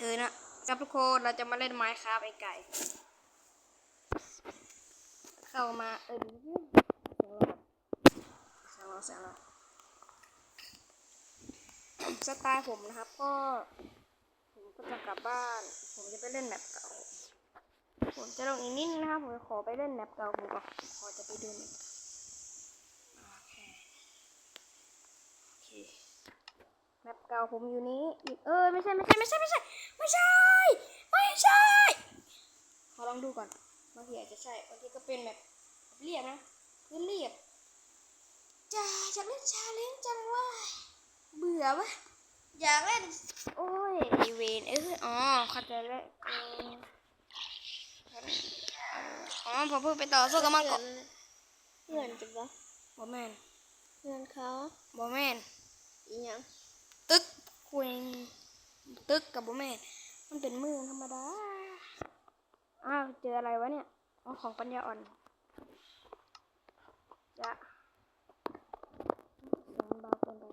เออนะครับทุกคนเราจะมาเล่นไม้คราฟไอ้ไก่ เข้ามาเออเสียงเราเสียงเราเสียงเราสไตล์ผมนะครับ ก็ ผมก็จะกลับบ้าน ผมจะไปเล่นแมปเก่า ผมจะลงอีกนิดนะครับผมขอไปเล่นแมปเก่าผมก็ขอจะไปดูแมปแมปเก่าผมอยู่นี้ เออไม่ใช่ไม่ใช่ไม่ใช่ไม่ใช่ ไม่ใช่ ไม่ใช่ ขอลองดูก่อนบางทีอาจจะใช่บางทีก็เป็นแบบเรียบนะพื้นเรียบจ้าอยากเล่นชาเลนจ์จังว่าเบื่อวะอยากเล่น โอ้ยอีเวนเอออ๋อเข้าใจแล้วเอออ๋อผมเพิ่งไปต่อสู้กับมังกรเพื่อนจะบ่บอแมนเพื่อนเขาบอแมนอีหยังตึกคุย ตึกกับบ่แม่นมันเป็นมือธรรมดา อ้าวเจออะไรวะเนี่ยอ๋อของปัญญาอ่อนจะเสียงเบาเกินไป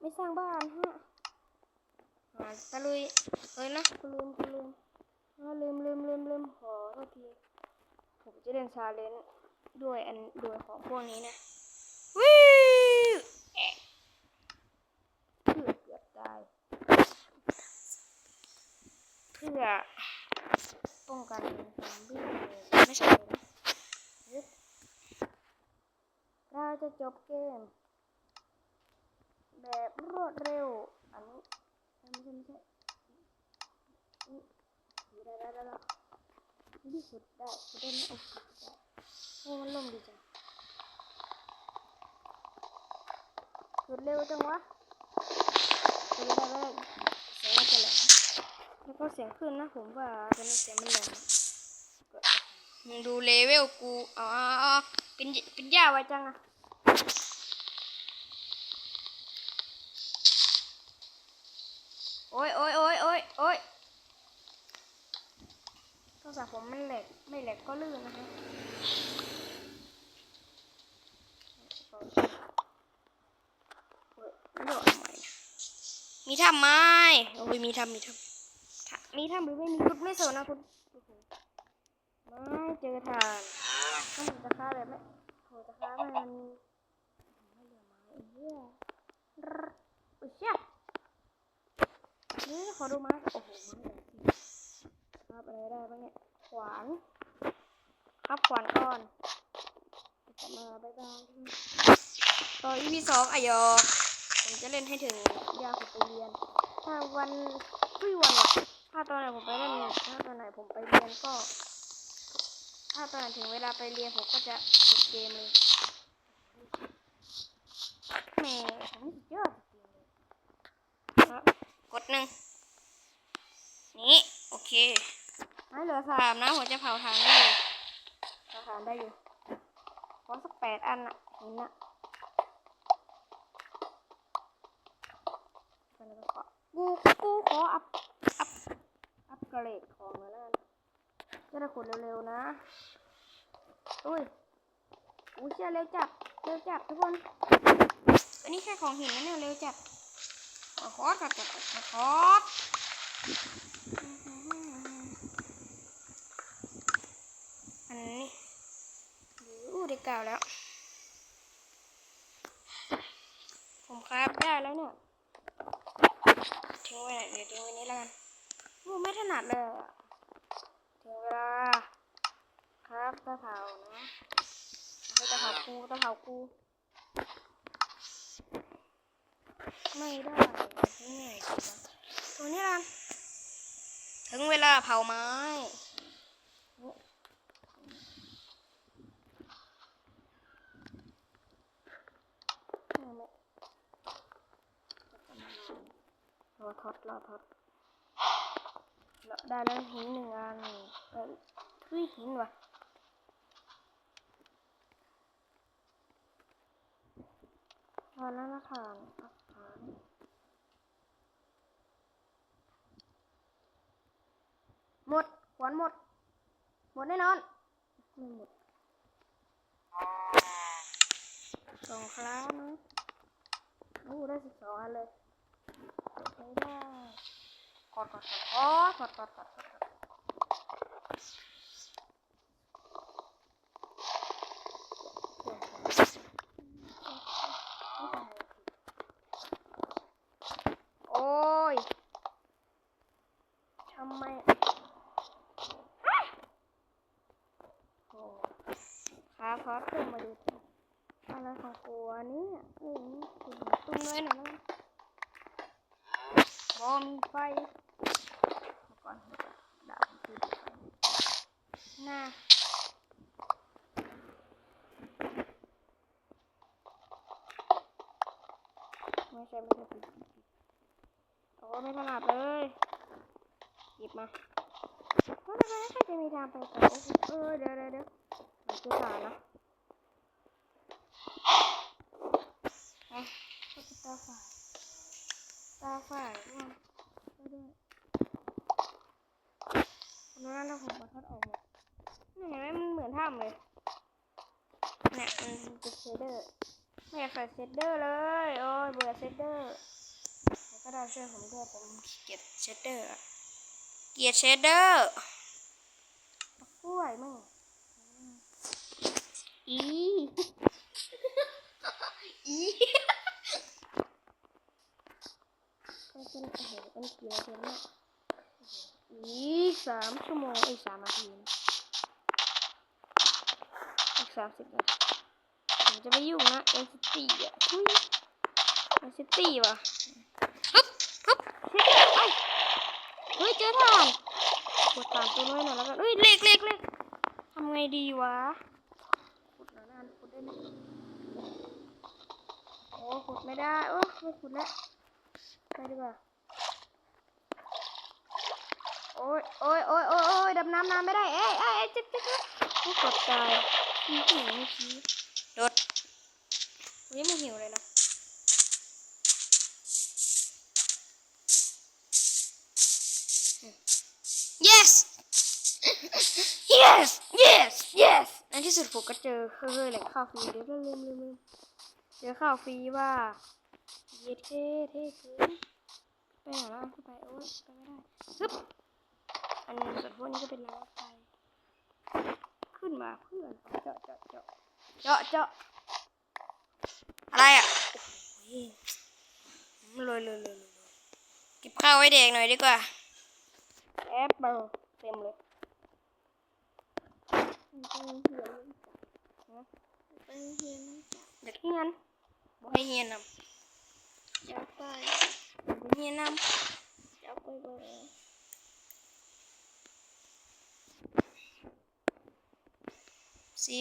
ไม่สร้างบ้านฮะอ่าตะลุยเอ้ยนะกูลืมกูลืมอ่าลืมลืมลืมลืมขอโทษทีผมจะเล่นชาเลนจ์ด้วยอันด้วยของพวกนี้นะวิวแอะ เพื่อเกือบตายเพื่อป้องกันซอมบี้ไม่ใช่เลยนะยึดเราจะจบเกม แบบรวดเร็ว อันนี้ไม่ใช่ไม่ใช่นี่ได้ได้ได้ได้ที่สุดได้สุดได้ไหมโอ้โหได้โอ้มันล่มดีจังสุดเร็วจังวะ ก็เสียงขึ้นนะผมว่าตอนนี้เสียงมันแหลมมึงดูเลเวลกูอ๋ออ๋อเป็นเป็นยาไว้จังอะโอ้ยโอ้ยโอ้ยโอ้ยโอ้ยโทรศัพท์ผมไม่แหลกไม่แหลกก็ลื่นนะคะโอ้ยไม่โดดทำไมนะมีทำไหมโอ้ยมีทำมีทำ มีทำหรือไม่มีคุณไม่สนนะคุณโอ้โหไม่เจอทานถ้ามจะฆ่าแบบไหมโหจะฆ่ามันไม่เหลือไม้เหี้ยอุ้ยเชี่ยนี่ขอดูไม้โอ้โหไม้เหลือจริงครับอะไรได้บ้างเนี่ยขวานครับขวานก่อนมาบ๊ายบายต่อ EP สองอะยอผมจะเล่นให้ถึงยาผมไปเรียนถ้าวันทุกวันอะ ถ้าตอนไหนผมไปเล่นถ้าตอนไหนผมไปเรียนก็ ถ้าตอนไหนถึงเวลาไปเรียนผมก็จะจบเกมเลยแหม่ผมสุดยอดจริงๆเลยครับกดหนึ่งนี่โอเคไม่เหลือสามนะผมจะเผาถ่านได้อยู่เผาถ่านได้อยู่ขอสักแปดอันอะเห็นอะกูกูขออัพอัพอัพ เกรดของแล้วนั่นจะได้ขนเร็วๆนะอุ้ยอุ้ยเชื่อเร็วจัดเร็วจัดทุกคน อันนี้แค่ของหินนะเนี่ยเร็วจัดขอคอสกับจัดขอคอสอันนี้อู้ได้กล่าวแล้ว ผมครับได้แล้วเนี่ยทิ้งไว้ไหนเดี๋ยวทิ้งไว้นี้แล้วกัน โอ้ไม่ถนัดเลยอะถึงเวลา ครับตะเผานะไม่ตะเผากูตะเผากูไม่ได้ทิ้งไหนดีวะตัวนี้ละกันถึงเวลาเผาไม้รอทอดรอทอด ได้แล้วหินหนึ่งอันเอ้ยทุยหินว่ะพอแล้วนะคะอาหารหมดหวานหมด หมดแน่นอน ไม่หมดสองครั้งนะโอ้ได้สิบสองอันเลยใช้ได้ อดกอดกอดกอดกอดกอดกอดกอดโอ้ยทำไมโอ้ขาขอขึ้นมาดูสิอะไรของกูวะเนี่ยเอ้ยคุณตุ้มเลยหน่อยนะบอมีไฟเอาก่อนดาบคือหน้าไม่ ใช่ไม่ใช่ผิดผิดผิดโอ้ไม่ถนัดเลยหยิบมาเพราะทำไมใครจะมีทางไปต่อเออเดี๋ยวเดี๋ยวเดี๋ยวมันจะผ่านนะไปก็จะตาฝ่ายตาฝ่ายว่าก็ด้วยคนนั้นเราผมมาทอดออกหมดนี่เห็นไหมมันเหมือนถ้ำเลยเนี่ยมันเป็นเชเดอร์ ไม่อยากใส่เชดเดอร์เลย โอ้ยเบื่อเชดเดอร์แล้วก็ได้ช่วยผมด้วยผมเกลียดเชดเดอร์อะเกลียดเชดเดอร์กล้วยมึงอีอีก็เป็นโอ้โหเป็นกี่นาทีแล้วเนี่ยอีกสามชั่วโมงอีกสามนาทีนะอีกสามสิบนาทีผม จะไม่ยุ่งนะเอ็นซิตี้อะทุยเอ็นซิตี้ว่ะฮึบฮึบเฮ้ยเอ้าเฮ้ยเจอทางกดตามตัวน้อยหน่อยแล้วกันเฮ้ยเล็กเล็กเล็กทำไงดีวะขุดหน่อยนะขุดได้ไหมโอ้ขุดไม่ได้โอ้ไม่ขุดแล้วไปดีกว่าโอ้ยโอ้ยโอ้ยโอ้ยโอ้ยดำน้ำน้ำไม่ได้เอ้ยเอ้ยเอ้ยจิ๊บจิ๊บจิ๊บโอ้กดตายขี้หิวไม่ขี้โดด วันนี้ไม่หิวเลยนะ yes yes yes yes ในที่สุดผมก็เจอเฮ้ยแหล่งข้าวฟรีเดี๋ยวลืมลืมลืมเจอข้าวฟรีว่าเย็ดเท่เท่เกินไปไหนแล้วขึ้นไปโอ้ยไปไม่ได้ซึบอันนี้ส่วนพวกนี้ก็เป็นรางรถไฟขึ้นมาเพื่อนเจาะเจาะเจาะเจาะเจาะ อะไรอะโอ้โหเลยเลยเลยเลยเก็บข้าวไว้เด็กหน่อยดีกว่าแอปเปิลเต็มเลยมันเป็นเหียนมันเป็นเหียนมันจับเด็กเฮียนบ่ให้เฮียนนจับไปำบ่เฮียนนจับไปบ่แล้วำสี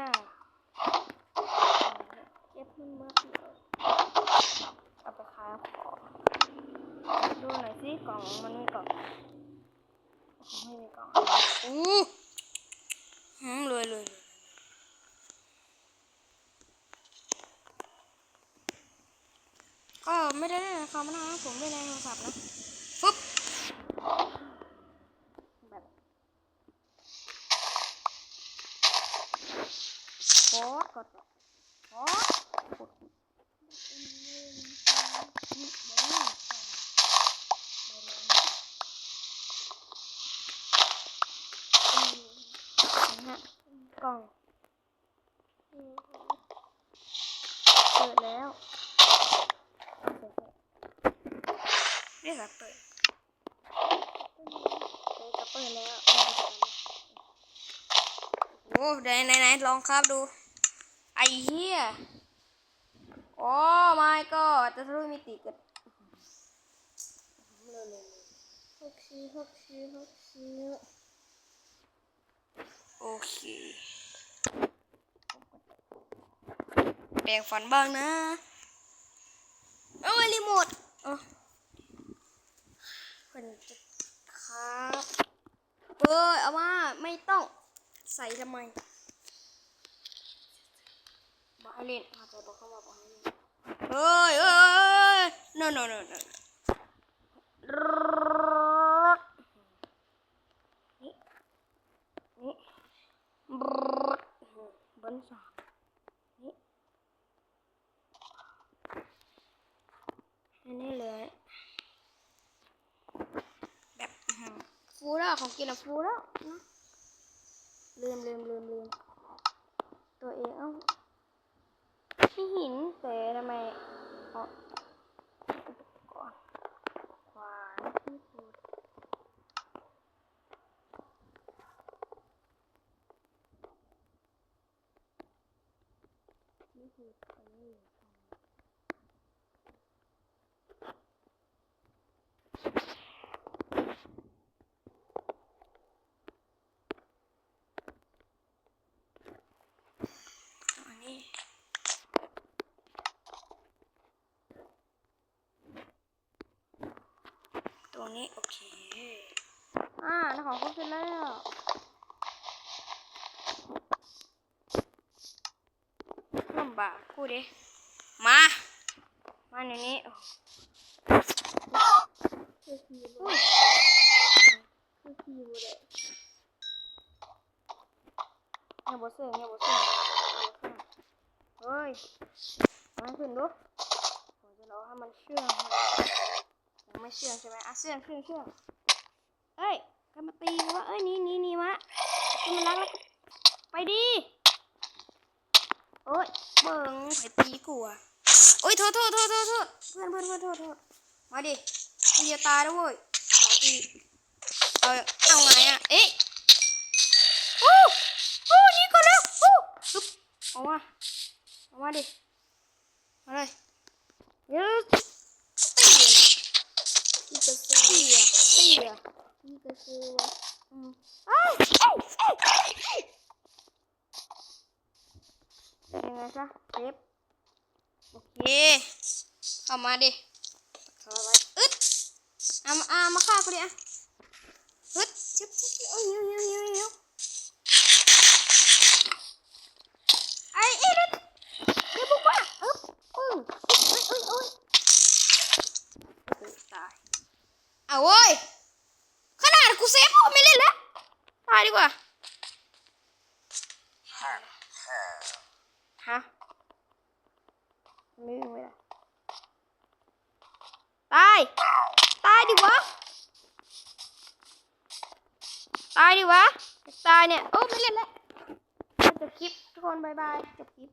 บุกอันนี้ล่ะเก็บมันมาเดียวเอาไปขายของดูหน่อยสิกล่องมันมีกล่องของไม่มีกล่องอู้หืมรวยรวยรวยก็ไม่ได้เล่นคอมนะผมเล่นในโทรศัพท์นะฟึบแบบโคตร กดโคตรกดนะกล่องเปิดแล้วเรียกเปิดเปิดก็เปิดแล้วโอ้ไหนไหนลองครับดู ไอ้เหี้ยโอ้ my god จะทะลุมิติกันเร็วเร็วเร็วหกสี่หกสี่หกสี่โอเคแบ่งฝันบ้างนะ เอาไว้รีโมทเอ๋อคนจะครับเอ้ยเอามาไม่ต้องใส่ทำไม เล่นเขาจะบอกเขาว่าบอกให้เล่นเฮ้ยเฮ้ยโน่โน่โนี่นี่เลยแบบฟูแล้วของกินอะฟูแล้วนะลืมลืมลืมลืมตัวเองเอ้า ไม่หินแต่ทำไมอ๋ออุปกรณ์ขวานที่พูดที่พูดอันนี้อยู่ตรงนี้อันนี้ ต รงนี้ โอเค อ่าแล้วของครบเสร็จแล้ว ลำบากพูดดิ มา มาในนี้โอ้โหคือทีมอุ้ยคือทีมเลยอย่าบดเสื่องอย่าบดเสื่องอย่าบดเสื่องเฮ้ยเอามันขึ้นดูผมจะรอให้มันเชื่องให้มัน ยังไม่เชื่อใช่ไหมอะเชื่อเชื่อเชื่อเอ้ยใครมาตีวะเอ้ยนี่นี่นี่มะให้มันรักแล้วไปดิโอ้ยเบิ่งไปตีกูอะโอ้ยโทษโทษโทษโทษโทษเพื่อนเพื่อนเพื่อนโทษโทษมาดิมึงอย่าตายนะเว้ยขอตีเอาเอาไงอะเอ๊ะโอ้โอ้นี่ก็แล้วโอ้ฮึบออกมาออกมาดิมาเลยเยอะ ตีอะที่กระซื้อวะอืมเอ้ยเอ้ยเอ้ยเอ้ เอาเว้ย ขนาดกูเซฟกูไม่เล่นแล้ว ตายดีกว่า ฮะไม่วิ่งไม่ได้ตาย ตายดิวะ ตายดิวะ ตายเนี่ย โอ้ไม่เล่นแล้วจบคลิปทุกคนบายบาย จบคลิป